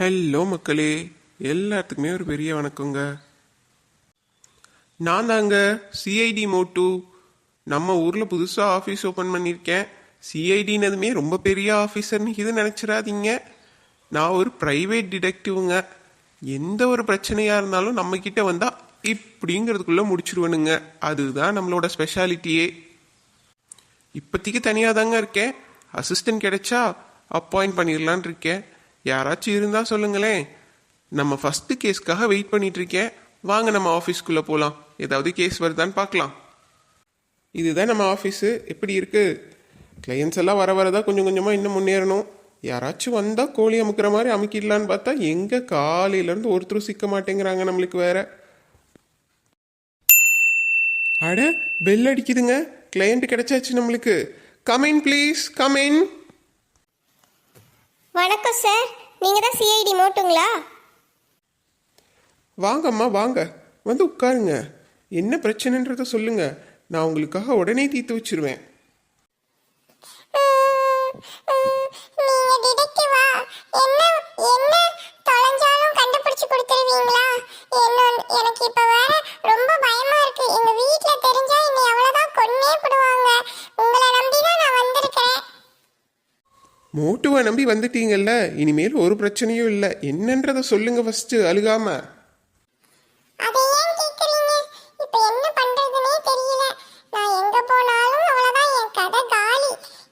Hello மக்களே. எல்லாத்துக்குமே ஒரு பெரிய வணக்கங்க. நான் தாங்க சிஐடி மோட்டு. நம்ம ஊரில் புதுசாக ஆஃபீஸ் ஓப்பன் பண்ணியிருக்கேன் சிஐடினதுமே ரொம்ப பெரிய ஆஃபீஸர்னு இது நினச்சிடாதீங்க. நான் ஒரு ப்ரைவேட் டிடெக்டிவ்ங்க எந்த ஒரு பிரச்சனையாக இருந்தாலும் நம்மக்கிட்ட வந்தால் இப்படிங்கிறதுக்குள்ளே முடிச்சிருவனுங்க. அதுதான் நம்மளோட ஸ்பெஷாலிட்டியே இப்போதைக்கு தனியாக தாங்க இருக்கேன். அசிஸ்டன்ட் கிடைச்சா அப்பாயிண்ட் பண்ணிடலான் இருக்கேன். யாராச்சும் இருந்தால் சொல்லுங்களேன். நம்ம ஃபஸ்ட்டு கேஸ்க்காக வெயிட் பண்ணிட்டு இருக்கேன் வாங்க நம்ம ஆஃபீஸ்க்குள்ளே போகலாம் ஏதாவது கேஸ் வருதான்னு பார்க்கலாம். இதுதான் நம்ம ஆஃபீஸு எப்படி இருக்குது கிளையன்ஸ் எல்லாம் வர வரதான் கொஞ்சம் கொஞ்சமாக இன்னும் முன்னேறணும். யாராச்சும் வந்தால் கோழி அமுக்கிற மாதிரி அமுக்கிடலான்னு பார்த்தா எங்கே காலையிலேருந்து ஒருத்தரும் சிக்க மாட்டேங்கிறாங்க நம்மளுக்கு வேற. அட பெல் அடிக்குதுங்க. கிளையண்ட் கிடைச்சாச்சு நம்மளுக்கு. Come in please come in வணக்கம் சார். நீங்கள் தான் சிஐடி மோட்டுங்களா? வாங்கம்மா வாங்க. வந்து உட்காருங்க. என்ன பிரச்சனைன்றத சொல்லுங்க. நான் உங்களுக்காக உடனே தீர்த்து வச்சிருவேன். ரொம்ப பயமா இருக்கு. எங்க வீட்ல தெரிஞ்சா என்னை அவ்வளவுதான் கொன்னே போடுவாங்க உங்களை நம்பி மோட்டுவை நம்பி வந்துட்டீங்கல்ல இனிமேல் ஒரு பிரச்சனையும் இல்லை. என்னன்றத சொல்லுங்க ஃபர்ஸ்ட் அழுகாம.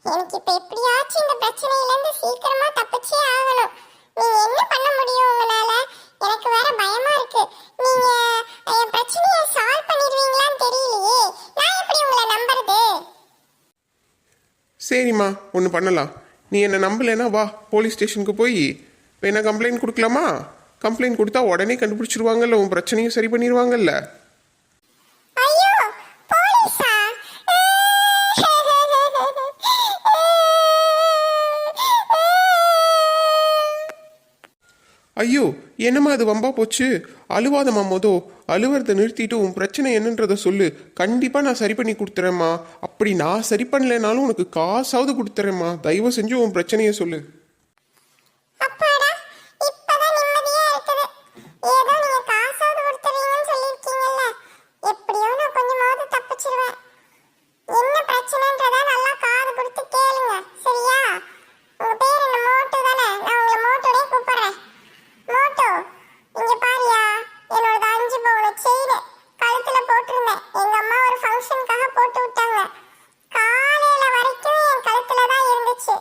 எனக்கு இப்ப எப்படியாச்சும் இந்த பிரச்சனையில இருந்து சீக்கிரமா தப்பிச்சே ஆகணும். நீங்க என்ன பண்ண முடியும் உங்களால? எனக்கு வேற பயமா இருக்கு. நீங்க என் பிரச்சனையை சால்வ் பண்ணிடுவீங்களான்னு தெரியலையே. நான் எப்படி உங்களை நம்புறது? சரிம்மா ஒன்று பண்ணலாம். நீ என்னை நம்பலைன்னா வா போலீஸ் ஸ்டேஷனுக்கு போய் வேணா கம்ப்ளைண்ட் கொடுக்கலாமா? கம்ப்ளைண்ட் கொடுத்தா உடனே கண்டுபிடிச்சிருவாங்கல்ல உன் பிரச்சனையும் சரி பண்ணிடுவாங்கல்ல ஐயோ என்னம்மா அது வம்பா போச்சு? அழுவாதம்மா மொதோ அழுவறதை நிறுத்திட்டு உன் பிரச்சனை என்னன்றத சொல்லு. கண்டிப்பாக நான் சரி பண்ணி கொடுத்துறேம்மா. அப்படி நான் சரி பண்ணலைனாலும் உனக்கு காசாவது கொடுத்துறேம்மா. தயவு செஞ்சு உன் பிரச்சனையை சொல்லு அப்பாடா இப்பதான் நிம்மதியா இருக்குது ஏதோ நீங்க காசாவது கொடுத்துருவீங்கன்னு சொல்லிருக்கீங்கல்ல எப்படியோ நான் கொஞ்சமாவது தப்பிச்சிருவேன் என்ன பிரச்சனைன்றத நல்லா காது கொடுத்து கேளுங்க சரியா உங்க பேர் என்ன மோட்டு தானே நான் உங்களை மோட்டோடே கூப்பிடுறேன் மோட்டு இங்க பாரியா என்னோட அஞ்சு பவுன் செயின் கழுத்துல போட்டிருந்தேன் எங்க அம்மா ஒரு ஃபங்க்ஷனுக்காக போட்டு விட்டாங்க காலையில வரைக்கும் என் கழுத்துல தான் இருந்துச்சு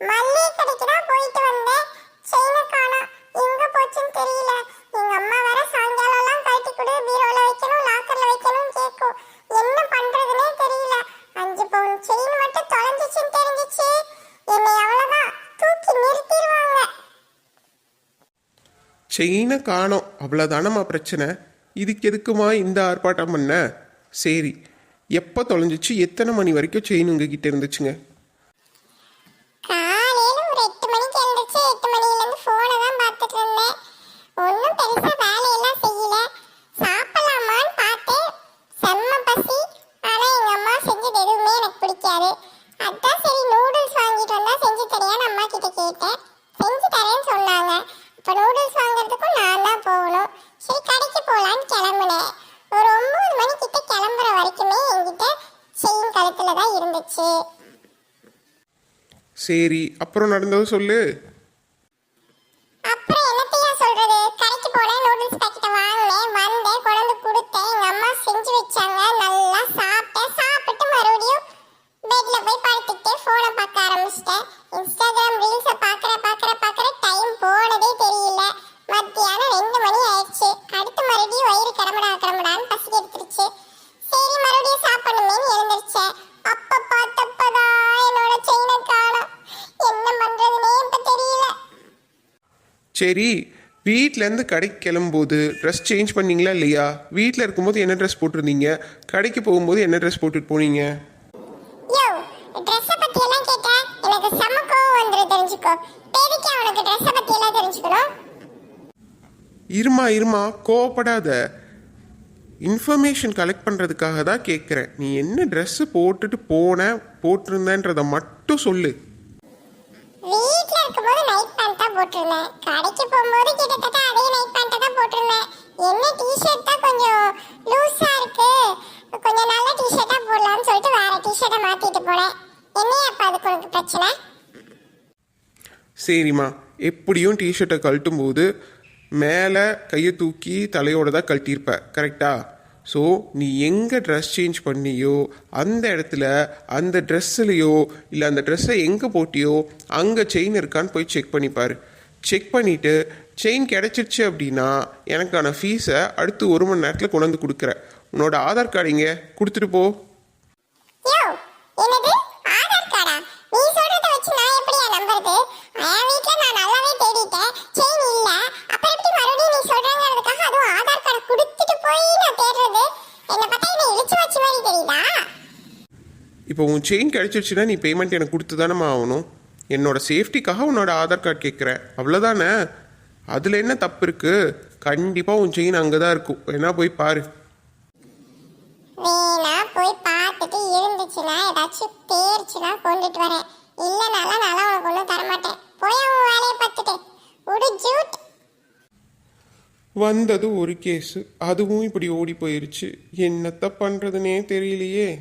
மல்லிகை கடைக்கு தான் போயிட்டு வந்தேன் செயினை காணோம் எங்க போச்சுன்னு தெரியல எங்க அம்மா வேற சாயங்காலம் எல்லாம் கழட்டி கொடு பீரோல வைக்கணும் லாக்கர்ல வைக்கணும் கேட்கும் என்ன பண்றதுனே தெரியல அஞ்சு பவுன் செயின் மட்டும் தொலைஞ்சிச்சுன்னு தெரிஞ்சிச்சு என்னை அவ்வளவுதான் தூக்கி நிறுத்திடுவாங்க செயினை காணோம். அவ்வளோதானம்மா பிரச்சனை? இதுக்கு எதுக்குமா இந்த ஆர்ப்பாட்டம் பண்ண? சரி எப்போ தொலைஞ்சிச்சு? எத்தனை மணி வரைக்கும் செயின் உங்ககிட்ட இருந்துச்சுங்க? இருந்துச்சு சரி அப்புறம் நடந்தது சொல்லு. அப்புறம் என்னத்தையா சொல்றது? கடைக்கு போனேன் நூடுல்ஸ் பாக்கெட்டை வாங்கினேன் வந்தேன் கொண்டு கொடுத்தேன். எங்க அம்மா செஞ்சு வச்சாங்க. நல்லா சாப்பிட்டேன். சாப்பிட்டு மறுபடியும் பெட்ல போய் படுத்துக்கிட்டே போனை பார்க்க ஆரம்பிச்சிட்டேன். இன்ஸ்டாகிராம் சரி வீட்டிலேருந்து கடைக்கு கிளம்பும்போது ட்ரெஸ் சேஞ்ச் பண்ணீங்களா இல்லையா? வீட்டில் இருக்கும்போது என்ன ட்ரெஸ் போட்டிருந்தீங்க? கடைக்கு போகும்போது என்ன ட்ரெஸ் போட்டுட்டு போனீங்க? இருமா இருமா கோவப்படாத. இன்ஃபர்மேஷன் கலெக்ட் பண்ணுறதுக்காக தான் கேட்குறேன் நீ என்ன ட்ரெஸ்ஸு போட்டுட்டு போன போட்டிருந்தன்றதை மட்டும் சொல்லு வீட்ல இருக்கும்போது நைட் பேண்ட் தான் போட்டிருந்தேன். கடைக்கு போகும்போது கிட்டத்தட்ட அதே நைட் பேண்ட்டை தான் போட்டிருந்தேன். என்ன டிஷர்ட் தான் கொஞ்சம் லூஸாக இருக்கு. கொஞ்சம் நல்ல டிஷர்ட்டாக போடலாம்னு சொல்லிட்டு வேற டிஷர்ட்டை மாற்றிட்டு போனேன். என்னையா அப்போ அதுக்கு உனக்கு பிரச்சனை? சரிம்மா. எப்படியும் டிஷர்ட்டை கழட்டும் போது மேலே கையை தூக்கி தலையோட தான் கழட்டியிருப்ப. கரெக்டா ஸோ நீ எங்கே ட்ரெஸ் சேஞ்ச் பண்ணியோ அந்த இடத்துல அந்த ட்ரெஸ்ஸுலையோ இல்லை அந்த ட்ரெஸ்ஸை எங்கே போட்டியோ அங்கே செயின் இருக்கான்னு போய் செக் பண்ணிப்பார் செக் பண்ணிவிட்டு செயின் கிடச்சிருச்சு அப்படின்னா எனக்கான ஃபீஸை அடுத்து ஒரு மணி நேரத்தில் கொண்டு வந்து கொடுக்குறேன் உன்னோட ஆதார் கார்டு இங்கே கொடுத்துட்டு போ. ஆதார் கார்டா நான் நல்லாவே தேடிட்டேன். செயின் இல்ல. அப்புறம் எப்படி மறுபடியும் நீ சொல்றங்கிறதுக்காக அதுவும் ஆதார் கார்டு கொடுத்து என்ன பார்த்தா என்ன இழிச்சு வச்ச மாதிரி தெரியுதா? இப்போ உன் செயின் கிடச்சிருச்சுன்னா நீ பேமெண்ட் எனக்கு கொடுத்து தானேம்மா ஆகணும். என்னோட சேஃப்டிக்காக உன்னோட ஆதார் கார்டு கேட்குறேன். அவ்வளோதானே அதில் என்ன தப்பு இருக்குது கண்டிப்பாக உன் செயின் அங்கே தான் இருக்கும். வேணா போய் பாரு. வேணா போய் பார்த்துட்டு இருந்துச்சுன்னா ஏதாச்சும் தேர்ச்சுன்னா கொண்டுட்டு வரேன். இல்லைனால நான் உனக்கு ஒன்றும் தரமாட்டேன் போய் உன் வேலையை பார்த்துட்டு ஒரு ஜூட் வந்தது ஒரு கேஸு. அதுவும் இப்படி ஓடி போயிருச்சு. என்னத்த பண்ணுறதுனே தெரியலையே.